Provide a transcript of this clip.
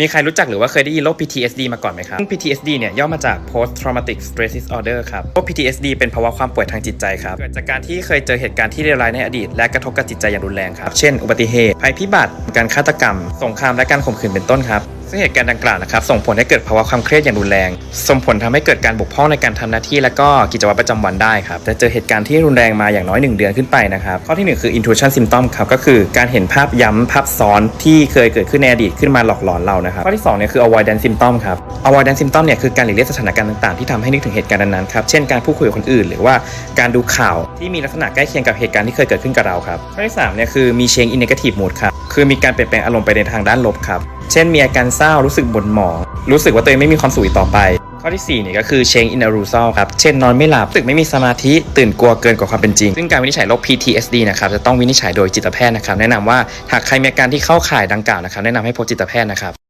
มีใครรู้จักหรือว่าเคยได้ยินโรค PTSD มาก่อนไหมครับ PTSD เนี่ยย่อมาจาก Post Traumatic Stress Disorder ครับ โรค PTSD เป็นภาวะความป่วยทางจิตใจครับ เกิดจากการที่เคยเจอเหตุการณ์ที่เลวร้ายในอดีต และกระทบกับจิตใจอย่างรุนแรงครับ เช่น อุบัติเหตุ ภัยพิบัติ การฆาตกรรม สงคราม และการข่มขืนเป็นต้นครับ ซึ่งเหตุการณ์ดังกล่าวนะครับส่งผลให้เกิดภาวะความเครียดอย่างรุนแรง ส่งผลทำให้เกิดการบกพร่องในการทำหน้าที่และก็กิจวัตรประจำวันได้ครับจะเจอเหตุการณ์ที่รุนแรงมาอย่างน้อย 1 เดือนขึ้นไปนะครับข้อที่หนึ่งคือ intrusion symptom ครับก็คือการเห็นภาพย้ำภาพซ้อนที่เคยเกิดขึ้นในอดีตขึ้นมาหลอกหลอนเรานะครับข้อที่สองเนี่ยคือ avoidance symptom ครับ avoidance symptom เนี่ยคือการหลีกเลี่ยงสถานการณ์ต่างๆที่ทำให้นึกถึงเหตุการณ์นั้นๆครับเช่นการพูดคุยกับคนอื่น หรือว่าการดูข่าวที่มีลักษณะใกล้เคียงกับเหตุการณ์ที่เคยเกิดขึ้นกับเราครับข้อที่สามเนี่ยคือมี change in negative mood ครับคือมีการเปลี่ยนแปลงอารมณ์ไปในทางด้านลบครับ เช่นมีอาการเศร้ารู้สึกบ่นหมอง รู้สึกว่าตัวเองไม่มีความสุขอีกต่อไป ข้อที่4เนี่ยก็คือเชงอินารูซอลครับ เช่นนอนไม่หลับรู้สึกไม่มีสมาธิ ตื่นกลัวเกินกว่าความเป็นจริง ซึ่งการวินิจฉัยโรค PTSD นะครับจะต้องวินิจฉัยโดยจิตแพทย์นะครับแนะนำว่าหากใครมีอาการที่เข้าข่ายดังกล่าวนะครับแนะนำให้พบจิตแพทย์นะครับ